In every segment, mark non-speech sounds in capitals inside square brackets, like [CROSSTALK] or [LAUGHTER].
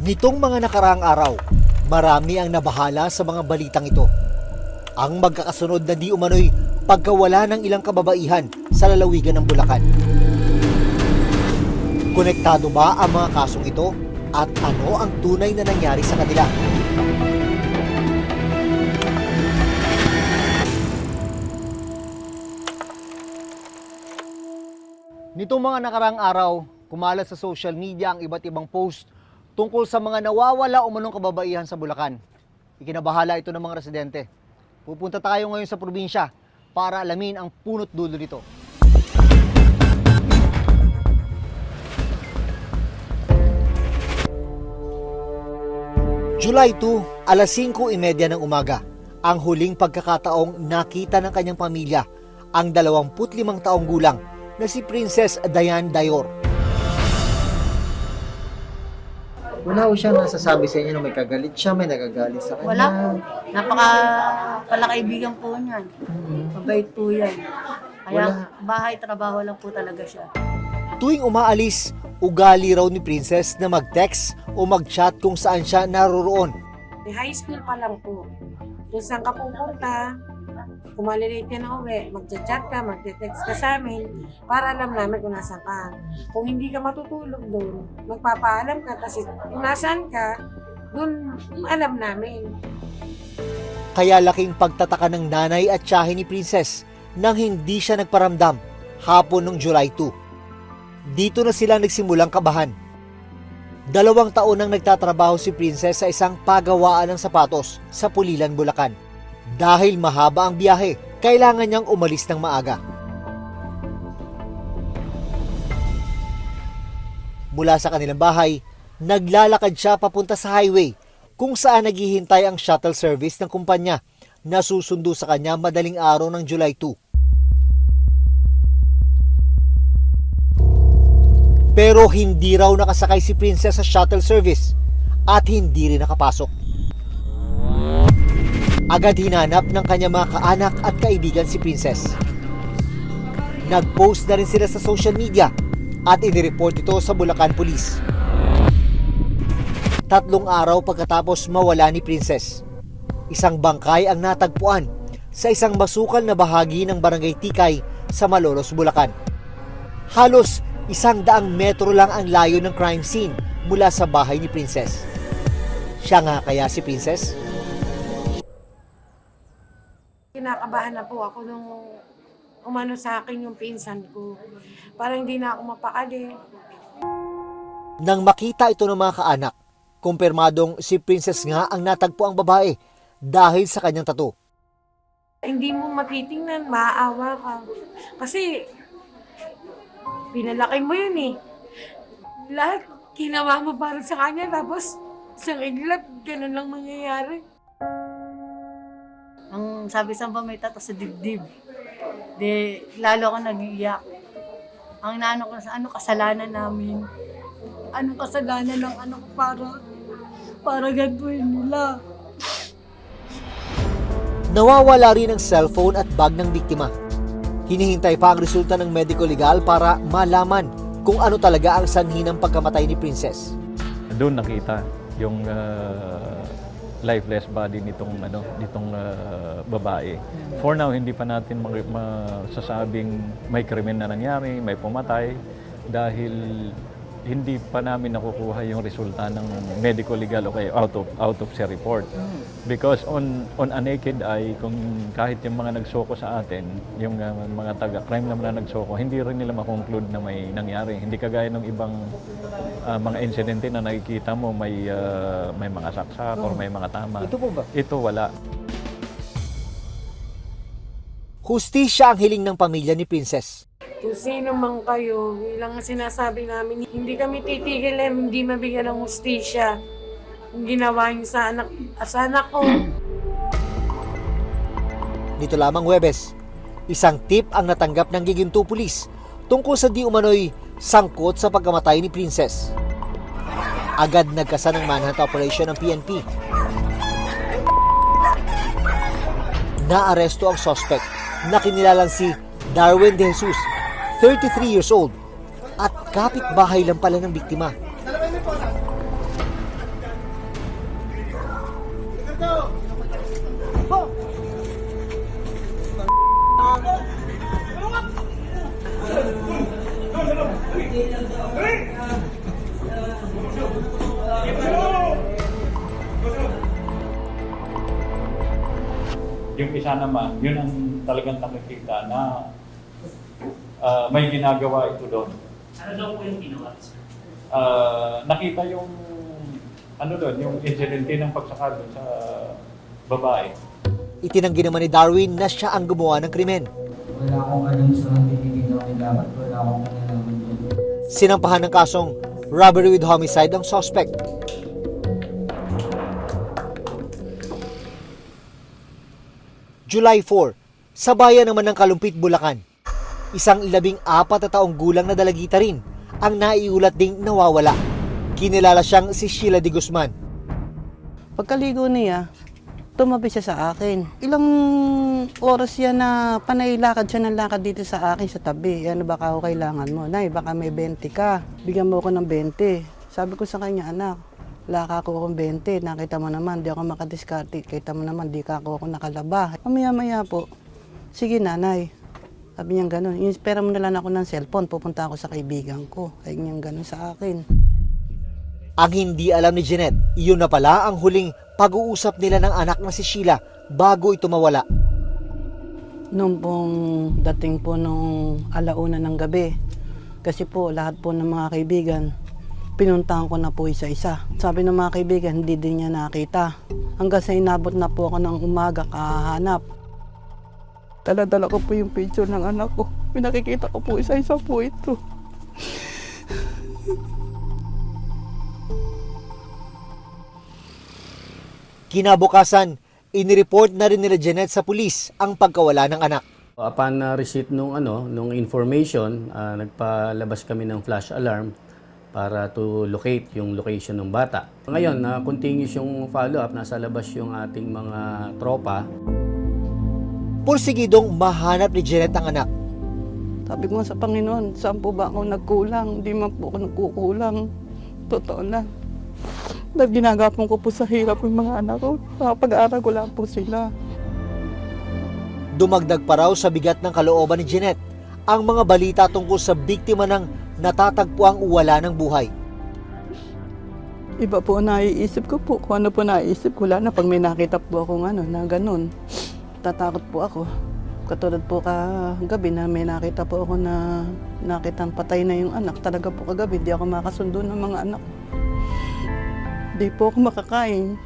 Nitong mga nakaraang araw, marami ang nabahala sa mga balitang ito. Ang magkakasunod na di umano'y pagkawala ng ilang kababaihan sa lalawigan ng Bulacan. Konektado ba ang mga kasong ito at ano ang tunay na nangyari sa kanila? Nitong mga nakarang araw, kumalat sa social media ang iba't ibang post tungkol sa mga nawawala o manong kababaihan sa Bulacan. Ikinabahala ito ng mga residente. Pupunta tayo ngayon sa probinsya para alamin ang punot dulo nito. July 2, alas 5.30 ng umaga, ang huling pagkakataong nakita ng kanyang pamilya ang 25 taong gulang na si Princess Diane Dayor. Wala ko siya nasasabi sa inyo na may kagalit siya, may nagagalit sa kanya. Wala po. Napaka palakaibigan po niyan. Mabait po yan. Kaya bahay, trabaho lang po talaga siya. Tuwing umaalis, ugali raw ni Princess na mag-text o mag-chat kung saan siya naroroon. May high school pa lang po. Kung saan ka pupunta, kung malilate ka na uwi, magchat-chat ka, magte-text ka sa amin para alam namin kung nasan ka. Kung hindi ka matutulog doon, magpapaalam ka kasi kung nasan ka, doon alam namin. Kaya laking pagtataka ng nanay at tiyahin ni Princess nang hindi siya nagparamdam hapon ng July 2. Dito na sila nagsimulang kabahan. Dalawang taon nang nagtatrabaho si Princess sa isang pagawaan ng sapatos sa Pulilan, Bulacan. Dahil mahaba ang biyahe, kailangan niyang umalis ng maaga. Mula sa kanilang bahay, naglalakad siya papunta sa highway kung saan naghihintay ang shuttle service ng kumpanya na susundo sa kanya madaling araw ng July 2. Pero hindi raw nakasakay si Princess sa shuttle service at hindi rin nakapasok. Agad hinanap ng kanyang mga kaanak at kaibigan si Princess. Nag-post na rin sila sa social media at inireport ito sa Bulacan Police. Tatlong araw pagkatapos mawala ni Princess, isang bangkay ang natagpuan sa isang masukal na bahagi ng Barangay Tikay sa Malolos, Bulacan. Halos isang daang metro lang ang layo ng crime scene mula sa bahay ni Princess. Siya nga kaya si Princess? Kinakabahan na po ako nung umano sa akin yung pinsan ko. Parang hindi na ako mapakali. Nang makita ito ng mga kaanak, kumpirmadong si Princess nga ang natagpo ang babae dahil sa kanyang tattoo. Hindi mo matitingnan, maaawa ka. Kasi, pinalaki mo yun eh. Lahat, ginawa mo para sa kanya, tapos, isang iglap, ganun lang mangyayari. Ang sabi sa ba may tato sa dibdib. Di, lalo ako nag-iiyak. Ang naano ko sa ano kasalanan namin. Anong kasalanan ng ano ko para para gantuin nila. Nawawala rin ang cellphone at bag ng biktima. Hinihintay pa ang resulta ng medical legal para malaman kung ano talaga ang sanhi ng pagkamatay ni Princess. doon nakita yung uh, lifeless body nitong ano nitong uh, babae. For now hindi pa natin masasabing may krimen na nangyari, may pumatay dahil hindi pa namin nakukuha yung resulta ng medical legal o kaya out of autopsy report. Because on on a naked eye kung kahit yung mga nagsoko sa atin, yung uh, mga taga crime naman na nagsoko, hindi rin nila makonclude na may nangyari. Hindi kagaya ng ibang uh, mga insidente na nakikita mo may uh, may mga saksak or may mga tama. Ito po ba? Ito wala. Hustisya ang hiling ng pamilya ni Princess. Kung sino man kayo, ilang sinasabi namin, hindi kami titigil eh, hindi mabigyan ng hustisya. Yung ginawa niyo sa anak, sa anak ko. Nito lamang Webes, isang tip ang natanggap ng Giginto Police tungkol sa di umano'y sangkot sa pagkamatay ni Princess. Agad nagkasa ng manhunt operation ng PNP. Naaresto ang suspect na kinilalang si Darwin De Jesus, 33 years old at kapitbahay lang pala ng biktima. Yung isa naman, yun ang talagang nakikita na ah, may ginagawa ito doon. Ano daw po yung ginawa? Ah, nakita yung ano doon, yung incidente ng pagsakal doon sa babae. Itinanggi naman ni Darwin na siya ang gumawa ng krimen. Wala akong alam sa nagtitigil ako nila at wala akong kanalaman dyan. Sinampahan ng kasong robbery with homicide ang suspect. July 4, sa bayan naman ng Kalumpit, Bulacan. Isang labing apat na taong gulang na dalagita rin ang naiulat ding nawawala. Kinilala siyang si Sheila de Guzman. Pagkaligo niya, tumabi siya sa akin. Ilang oras yan na panay lakad siya ng lakad dito sa akin sa tabi. Ano baka ako kailangan mo? Nay, baka may 20 ka. Bigyan mo ako ng 20. Sabi ko sa kanya, anak, wala ka ako akong 20. Nakita mo naman, di ako makadiskarte. Kita mo naman, di ka ako ako nakalaba. Mamaya-maya po, sige nanay. Sabi niya gano'n, yung pera mo na lang ako ng cellphone, pupunta ako sa kaibigan ko. Ay niya gano'n sa akin. Ang hindi alam ni Jeanette, iyon na pala ang huling pag-uusap nila ng anak na si Sheila bago ito mawala. Noong pong dating po nung alauna ng gabi, kasi po lahat po ng mga kaibigan, pinuntahan ko na po isa-isa. Sabi ng mga kaibigan, hindi din niya nakita. Hanggang sa inabot na po ako ng umaga kahanap. Dala-dala ko po yung picture ng anak ko. Pinakikita ko po isa-isa po ito. Kinabukasan, inireport na rin nila Jeanette sa pulis ang pagkawala ng anak. Upon uh, receipt nung ano, nung information, ah, nagpalabas kami ng flash alarm para to locate yung location ng bata. Ngayon, na continuous yung follow-up, nasa labas yung ating mga tropa. Pursigidong mahanap ni Jeanette ang anak. Sabi ko sa Panginoon, saan po ba ako nagkulang? Hindi man po ako nagkukulang. Totoo na. Dahil ginagapon ko po sa hirap yung mga anak ko. Nakapag-aaral ko lang po sila. Dumagdag pa raw sa bigat ng kalooban ni Jeanette ang mga balita tungkol sa biktima ng natatagpuang wala ng buhay. Iba po naiisip ko po. Kung ano po naiisip ko, wala na pag may nakita po akong ano, na ganun. Tatakot po ako. Katulad po kagabi na may nakita po ako na nakitang patay na yung anak. Talaga po kagabi, di ako makasundo ng mga anak. Di po ako makakain.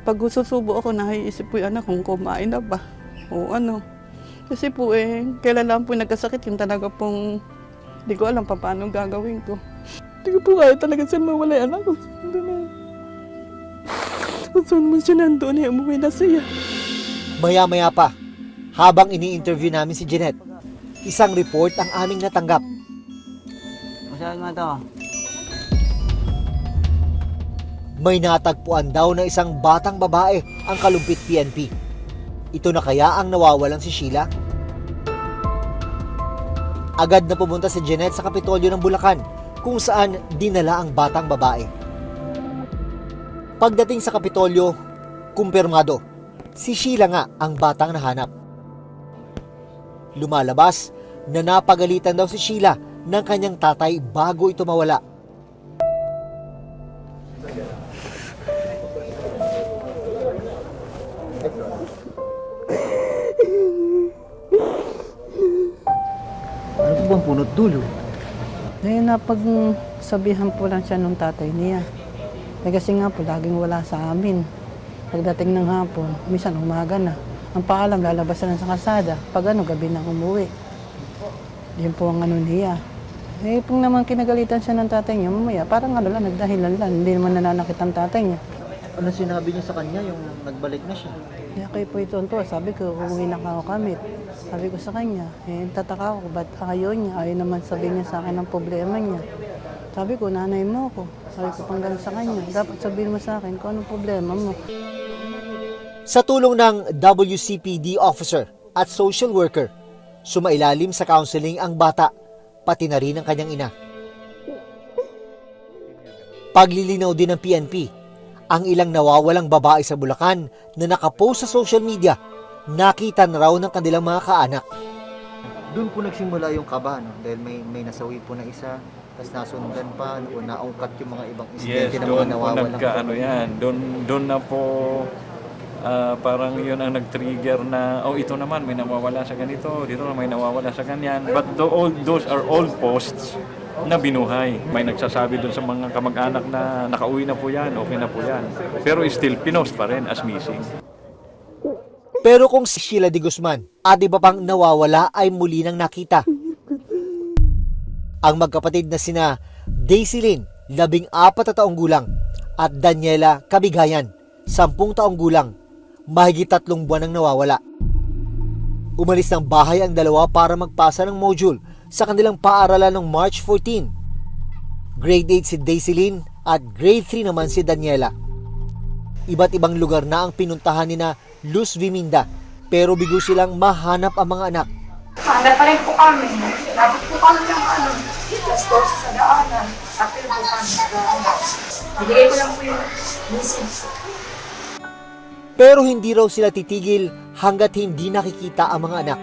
Pag susubo ako, naiisip po yung anak kung kumain na ba. O ano. Kasi po eh, kailan po nagkasakit yung talaga pong di ko alam pa paano gagawin ko. Hindi ko po kaya talaga siya mawala yung anak ko. Hindi na. Kung saan mo siya nandun, eh, umuwi na siya. Maya-maya pa, habang ini-interview namin si Jeanette, isang report ang aming natanggap. Masyado nga ito. May natagpuan daw na isang batang babae ang kalumpit PNP. Ito na kaya ang nawawalan si Sheila? Agad na pumunta si Jeanette sa Kapitolyo ng Bulacan kung saan dinala ang batang babae. Pagdating sa Kapitolyo, kumpirmado, si Sheila nga ang batang nahanap. Lumalabas na napagalitan daw si Sheila ng kanyang tatay bago ito mawala. Ano po bang punot dulo? Ngayon na pag sabihan po lang siya nung tatay niya. Eh, kasi nga po, laging wala sa amin. Pagdating ng hapon, minsan umaga na. Ang paalam, lalabas na lang sa kalsada. Pag ano, gabi na umuwi. Yun po ang ano niya. Eh, kung naman kinagalitan siya ng tatay niya, mamaya, parang ano lang, nagdahilan lang. Hindi naman nananakit ang tatay niya. Ano sinabi niya sa kanya yung nagbalik na siya? Kaya kayo po ito, to. sabi ko, uuwi na ako kami. Sabi ko sa kanya, eh, tataka ako, ba't ayaw niya? Ayaw naman sabihin niya sa akin ang problema niya. Sabi ko, nanay mo ako. Sabi ko pang sa kanya, dapat sabihin mo sa akin kung anong problema mo. Sa tulong ng WCPD officer at social worker, sumailalim sa counseling ang bata, pati na rin ang kanyang ina. Paglilinaw din ng PNP, ang ilang nawawalang babae sa Bulacan na nakapost sa social media, nakita na raw ng kanilang mga kaanak. Doon po nagsimula yung kaba, no? Dahil may, may nasawi po na isa. Tapos nasundan pa o naungkat yung mga ibang Yes, insidente na mga doon po nawawala. nagka, ano yan, doon, doon na po ah, parang yun ang nag-trigger na, oh ito naman, may nawawala sa ganito, dito na may nawawala sa ganyan. But the, all, those are all posts na binuhay. May nagsasabi doon sa mga kamag-anak na nakauwi na po yan, okay na po yan. Pero still, pinost pa rin as missing. Pero kung si Sheila de Guzman at iba pang nawawala ay muli nang nakita. Ang magkapatid na sina Daisy Lynn, labing apat na taong gulang, at Daniela Kabigayan, sampung taong gulang, mahigit tatlong buwan nang nawawala. Umalis ng bahay ang dalawa para magpasa ng module sa kanilang paaralan noong March 14. Grade 8 si Daisy Lynn at grade 3 naman si Daniela. Iba't ibang lugar na ang pinuntahan ni na Luz Viminda pero bigo silang mahanap ang mga anak. Hanap pa rin po kami. Dapat po kami ng ano, 12 sa daanan. Apil po kami sa. Bigay ko lang po yung message. Pero hindi raw sila titigil hanggat hindi nakikita ang mga anak.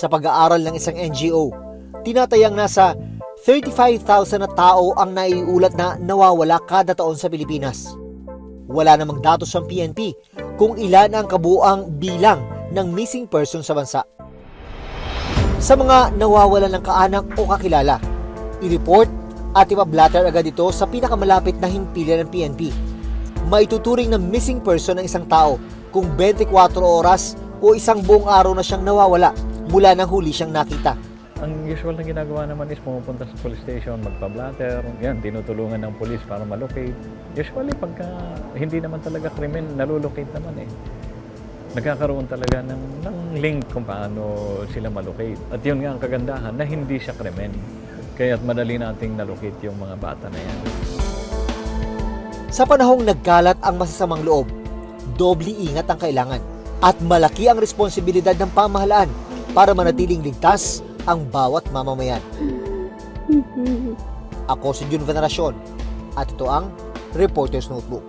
Sa pag-aaral ng isang NGO, tinatayang nasa 35,000 na tao ang naiulat na nawawala kada taon sa Pilipinas. Wala namang datos ng PNP kung ilan ang kabuang bilang ng missing person sa bansa. Sa mga nawawalan ng kaanak o kakilala, i-report at ipablatter agad ito sa pinakamalapit na himpilan ng PNP. Maituturing na missing person ng isang tao kung 24 oras o isang buong araw na siyang nawawala mula nang huli siyang nakita. Ang usual na ginagawa naman is pumupunta sa police station, magpa-blatter, yan, tinutulungan ng police para malocate. Usually, pagka hindi naman talaga krimen, nalulocate naman eh. Nagkakaroon talaga ng, ng link kung paano sila malocate. At yun nga ang kagandahan, na hindi siya krimen. Kaya't madali nating nalocate yung mga bata na yan. Sa panahong nagkalat ang masasamang loob, doble ingat ang kailangan at malaki ang responsibilidad ng pamahalaan para manatiling ligtas ang bawat mamamayan. [LAUGHS] Ako si Jun Veneracion at ito ang Reporter's Notebook.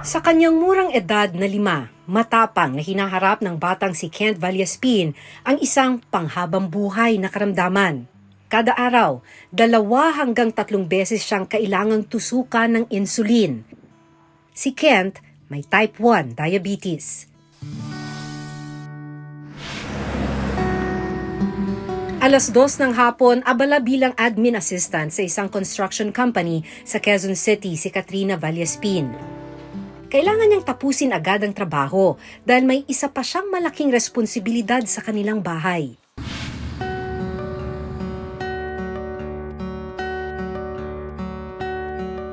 Sa kanyang murang edad na lima, matapang na hinaharap ng batang si Kent Vallespin ang isang panghabang buhay na karamdaman. Kada araw, dalawa hanggang tatlong beses siyang kailangang tusukan ng insulin. Si Kent may type 1 diabetes. Alas dos ng hapon, abala bilang admin assistant sa isang construction company sa Quezon City si Katrina Vallespin. Kailangan niyang tapusin agad ang trabaho dahil may isa pa siyang malaking responsibilidad sa kanilang bahay.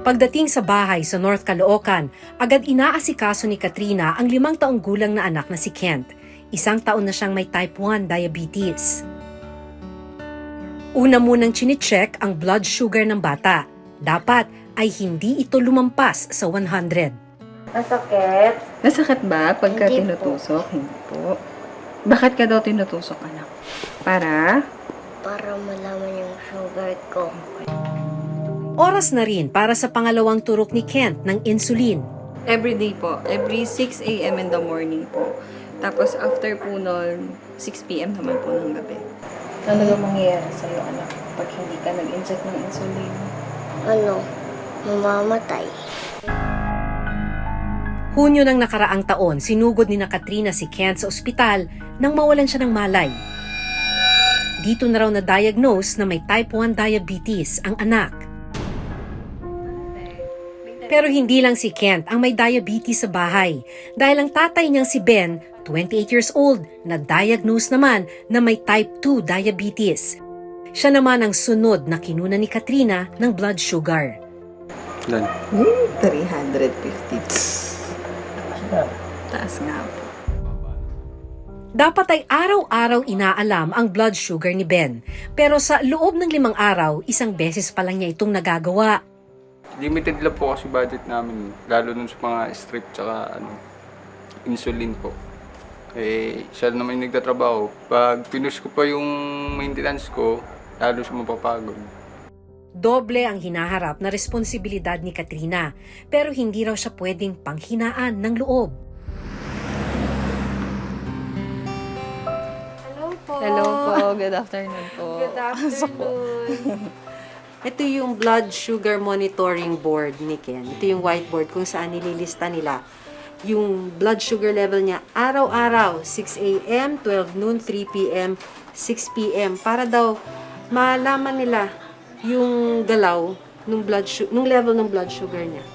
Pagdating sa bahay sa North Caloocan, agad inaasikaso ni Katrina ang limang taong gulang na anak na si Kent. Isang taon na siyang may type 1 diabetes. Una munang chinecheck ang blood sugar ng bata. Dapat ay hindi ito lumampas sa 100. Masakit. Nasakit ba pagka Hindi po. tinutusok? Hindi po. Bakit ka daw tinutusok, anak? Para? Para malaman yung sugar ko. Oras na rin para sa pangalawang turok ni Kent ng insulin. Every day po. Every 6 a.m. in the morning po. Tapos after po nun, 6 p.m. naman po ng gabi. Ano daw mangyayari sa'yo, anak, pag hindi ka nag-inject ng insulin? Ano? Mamamatay. Hunyo ng nakaraang taon, sinugod ni na Katrina si Kent sa ospital nang mawalan siya ng malay. Dito na raw na-diagnose na may type 1 diabetes ang anak. Pero hindi lang si Kent ang may diabetes sa bahay dahil ang tatay niyang si Ben, 28 years old, na-diagnose naman na may type 2 diabetes. Siya naman ang sunod na kinuna ni Katrina ng blood sugar. 350. Taas nga po. Dapat ay araw-araw inaalam ang blood sugar ni Ben. Pero sa loob ng limang araw, isang beses pa lang niya itong nagagawa. Limited lang po kasi budget namin, lalo nun sa mga strip tsaka ano, insulin po. Eh, siya naman yung nagtatrabaho. Pag pinush ko pa yung maintenance ko, lalo siya mapapagod. Doble ang hinaharap na responsibilidad ni Katrina, pero hindi raw siya pwedeng panghinaan ng loob. Hello po. Hello po, good afternoon po. Good afternoon. [LAUGHS] Ito yung blood sugar monitoring board ni Ken. Ito yung whiteboard kung saan nililista nila yung blood sugar level niya araw-araw, 6 a.m., 12 noon, 3 p.m., 6 p.m. para daw malaman nila yung galaw nung blood nung level ng blood sugar niya.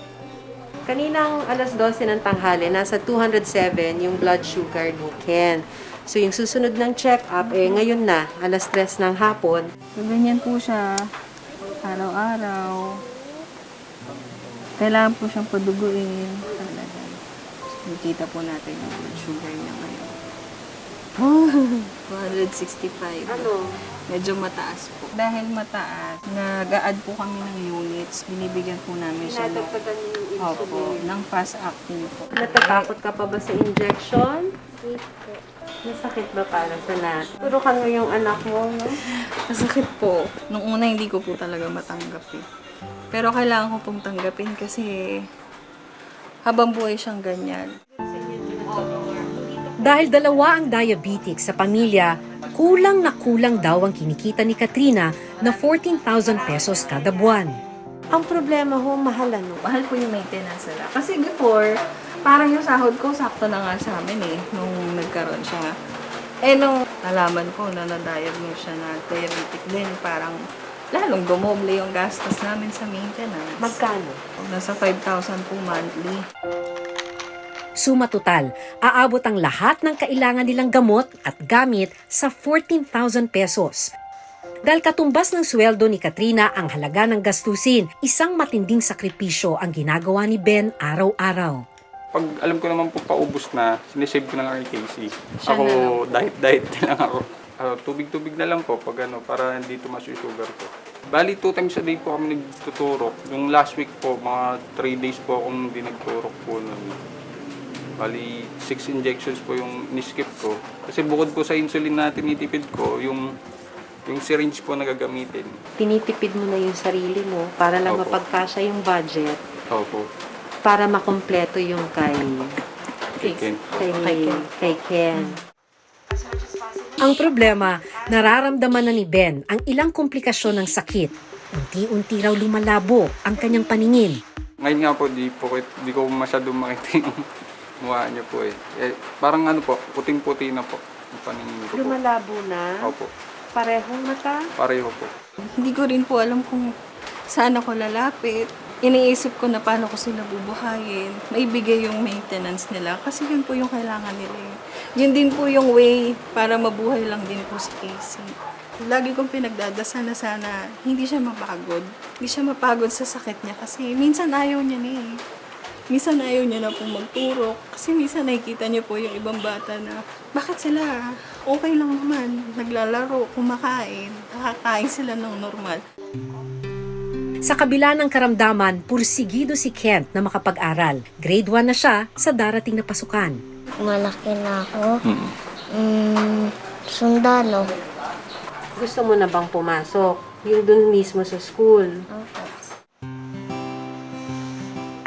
Kaninang alas 12 ng tanghali, nasa 207 yung blood sugar ni Ken. So, yung susunod ng check-up, eh, ngayon na, alas 3 ng hapon, So, ganyan po siya araw-araw. Kailangan po siyang paduguin. Talaga. Nakikita po natin yung blood sugar niya ngayon. [LAUGHS] 265. ano, Medyo mataas po. Dahil mataas, nag-a-add po kami ng units. Binibigyan po namin siya ng, pinadagdagan yung opo, insulin. ng fast acting po. Natatakot ka pa ba sa injection? Masakit ba para sa lahat? Turukan mo yung anak mo, no? Masakit po. Nung una, hindi ko po talaga matanggap eh. Pero kailangan ko pong tanggapin kasi habang buhay siyang ganyan. Dahil dalawa ang diabetic sa pamilya, kulang na kulang daw ang kinikita ni Katrina na 14,000 pesos kada buwan. Ang problema ho, mahal ano? Mahal po yung maintenance nila. Kasi before, parang yung sahod ko, sakto na nga sa amin eh, nung nagkaroon siya. Eh, nung nalaman ko na na-diagnose siya na diabetic din, parang lalong dumoble yung gastos namin sa maintenance. Magkano? Nasa 5,000 po monthly. Suma total, aabot ang lahat ng kailangan nilang gamot at gamit sa 14,000 pesos. Dahil katumbas ng sweldo ni Katrina ang halaga ng gastusin, isang matinding sakripisyo ang ginagawa ni Ben araw-araw. Pag alam ko naman po paubos na, sinesave ko ng RKC. Siya ako, na lang. diet-diet na lang ako. Ah, tubig-tubig na lang po pag ano, para hindi tumas yung sugar ko. Bali, two times a day po kami nagtuturok. Yung last week po, mga 3 days po akong hindi nagturok po nun. Bali, 6 injections po yung niskip ko. Kasi bukod po sa insulin na tinitipid ko, yung yung syringe po na gagamitin. Tinitipid mo na yung sarili mo para lang Opo. mapagkasya yung budget Opo. para makompleto yung kay Chicken. kay, kay Ken. Ang problema, nararamdaman na ni Ben ang ilang komplikasyon ng sakit. Unti-unti raw lumalabo ang kanyang paningin. Ngayon nga po, di, po, di ko masyadong makita yung mukha niya po eh. eh. Parang ano po, puting-puti na po. Yung paningin ko po. Lumalabo na. Opo. Parehong mata. Pareho po. Hindi ko rin po alam kung saan ako lalapit. Iniisip ko na paano ko sila bubuhayin. Maibigay yung maintenance nila kasi yun po yung kailangan nila. eh. Yun din po yung way para mabuhay lang din po si Casey. Lagi kong pinagdadasal na sana hindi siya mapagod. Hindi siya mapagod sa sakit niya kasi minsan ayaw niya na eh. Minsan ayaw niya na pong magturok kasi minsan nakikita niya po yung ibang bata na bakit sila okay lang naman, naglalaro, kumakain, nakakain sila ng normal. Sa kabila ng karamdaman, pursigido si Kent na makapag-aral. Grade 1 na siya sa darating na pasukan. Malaki na ako. Mm. Mm, sundalo. Gusto mo na bang pumasok? Yung dun mismo sa school.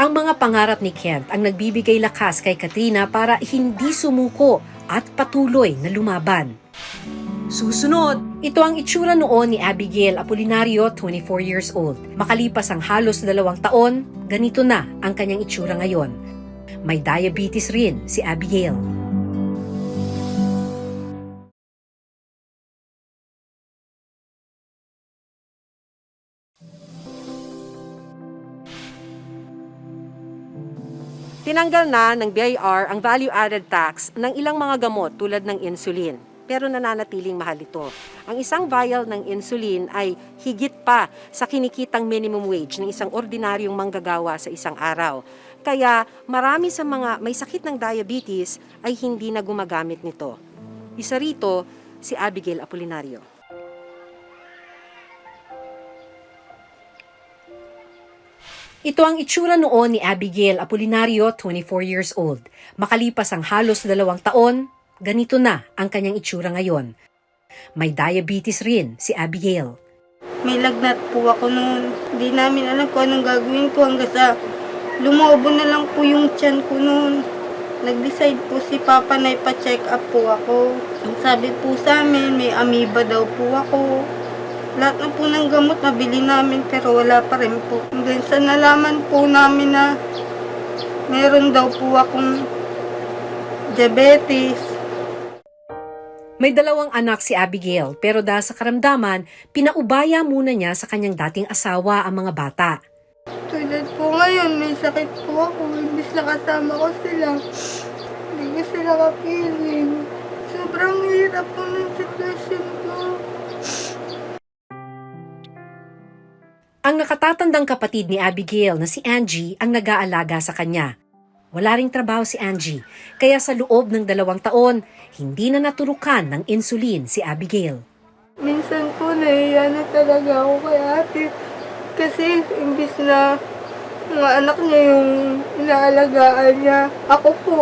Ang mga pangarap ni Kent ang nagbibigay lakas kay Katrina para hindi sumuko at patuloy na lumaban. Susunod, ito ang itsura noon ni Abigail Apolinario, 24 years old. Makalipas ang halos dalawang taon, ganito na ang kanyang itsura ngayon. May diabetes rin si Abigail. Tinanggal na ng BIR ang value-added tax ng ilang mga gamot tulad ng insulin. Pero nananatiling mahal ito. Ang isang vial ng insulin ay higit pa sa kinikitang minimum wage ng isang ordinaryong manggagawa sa isang araw. Kaya marami sa mga may sakit ng diabetes ay hindi na gumagamit nito. Isa rito, si Abigail Apolinario. Ito ang itsura noon ni Abigail Apolinario, 24 years old. Makalipas ang halos dalawang taon, ganito na ang kanyang itsura ngayon. May diabetes rin si Abigail. May lagnat po ako noon. Hindi namin alam kung anong gagawin ko hanggang sa lumobo na lang po yung tiyan ko noon. Nag-decide po si Papa na ipa-check up po ako. Ang Sabi po sa amin, may amoeba daw po ako. Lahat na po ng gamot nabili namin pero wala pa rin po. And then sa nalaman po namin na meron daw po akong diabetes. May dalawang anak si Abigail pero dahil sa karamdaman, pinaubaya muna niya sa kanyang dating asawa ang mga bata. Tulad po ngayon, may sakit po ako. Imbis na kasama ko sila. Hindi ko sila kapiling. Sobrang hirap po ng sitwasyon Ang nakatatandang kapatid ni Abigail na si Angie ang nag-aalaga sa kanya. Wala ring trabaho si Angie, kaya sa loob ng dalawang taon, hindi na naturukan ng insulin si Abigail. Minsan po nahiya na talaga ako kay ate. Kasi imbis na mga anak niya yung inaalagaan niya, ako po.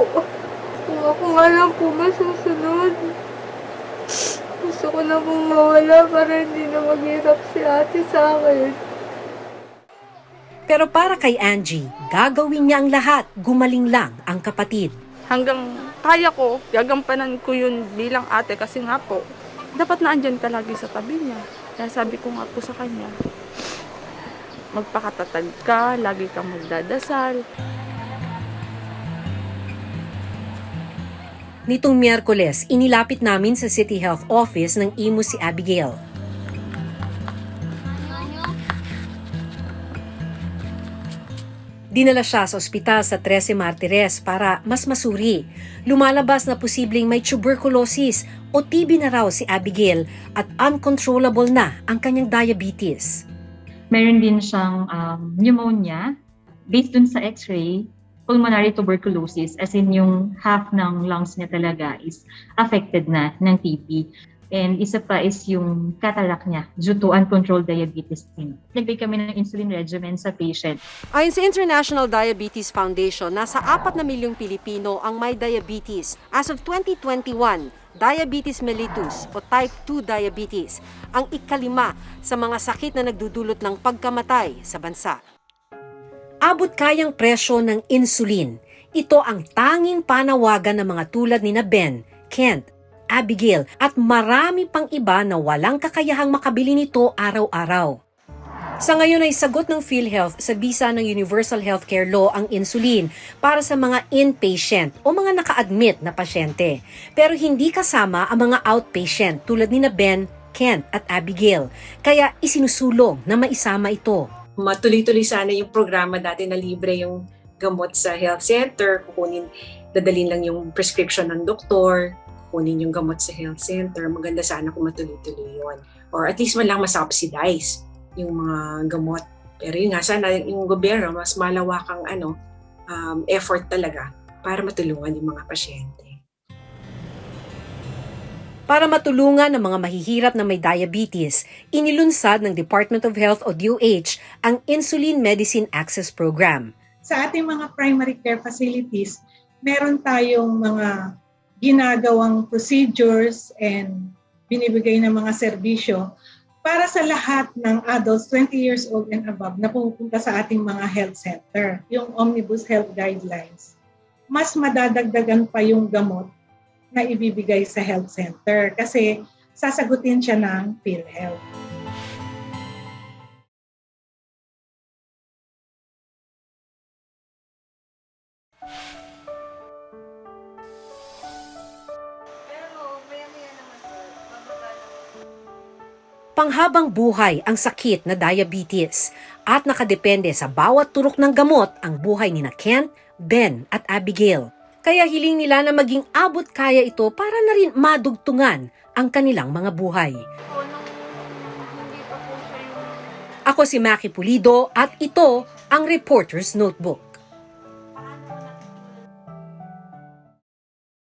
Kung ako nga lang po masusunod. Gusto ko na pong mawala para hindi na maghirap si ate sa akin. Pero para kay Angie, gagawin niya ang lahat, gumaling lang ang kapatid. hanggang kaya ko, gagampanan ko yun bilang ate kasi nga po, dapat na andyan ka lagi sa tabi niya. Kaya sabi ko nga po sa kanya, magpakatatag ka, lagi kang magdadasal. Nitong Miyerkules, inilapit namin sa City Health Office ng imo si Abigail. Dinala siya sa ospital sa 13 Martires para mas masuri. Lumalabas na posibleng may tuberculosis o TB na raw si Abigail at uncontrollable na ang kanyang diabetes. Meron din siyang um, pneumonia based dun sa x-ray, pulmonary tuberculosis as in yung half ng lungs niya talaga is affected na ng TB. And isa pa is yung cataract niya due to uncontrolled diabetes din. Nagbigay kami ng insulin regimen sa patient. Ayon sa International Diabetes Foundation, nasa 4 na milyong Pilipino ang may diabetes. As of 2021, diabetes mellitus o type 2 diabetes ang ikalima sa mga sakit na nagdudulot ng pagkamatay sa bansa. Abot kayang presyo ng insulin. Ito ang tanging panawagan ng mga tulad ni na Ben, Kent, Abigail at marami pang iba na walang kakayahang makabili nito araw-araw. Sa ngayon ay sagot ng PhilHealth sa bisa ng Universal Healthcare Law ang insulin para sa mga inpatient o mga naka-admit na pasyente. Pero hindi kasama ang mga outpatient tulad ni na Ben, Kent at Abigail. Kaya isinusulong na maisama ito. Matuloy-tuloy sana yung programa dati na libre yung gamot sa health center, kukunin, dadalin lang yung prescription ng doktor, kunin yung gamot sa health center. Maganda sana kung matuloy-tuloy yun. Or at least man lang masubsidize yung mga gamot. Pero yun nga, sana yung gobyerno mas malawakang ano, um, effort talaga para matulungan yung mga pasyente. Para matulungan ng mga mahihirap na may diabetes, inilunsad ng Department of Health o DOH ang Insulin Medicine Access Program. Sa ating mga primary care facilities, meron tayong mga ginagawang procedures and binibigay ng mga serbisyo para sa lahat ng adults 20 years old and above na pupunta sa ating mga health center, yung Omnibus Health Guidelines. Mas madadagdagan pa yung gamot na ibibigay sa health center kasi sasagutin siya ng PhilHealth. Panghabang buhay ang sakit na diabetes at nakadepende sa bawat turok ng gamot ang buhay ni na Kent, Ben at Abigail. Kaya hiling nila na maging abot kaya ito para na rin madugtungan ang kanilang mga buhay. Ako si Maki Pulido at ito ang Reporter's Notebook.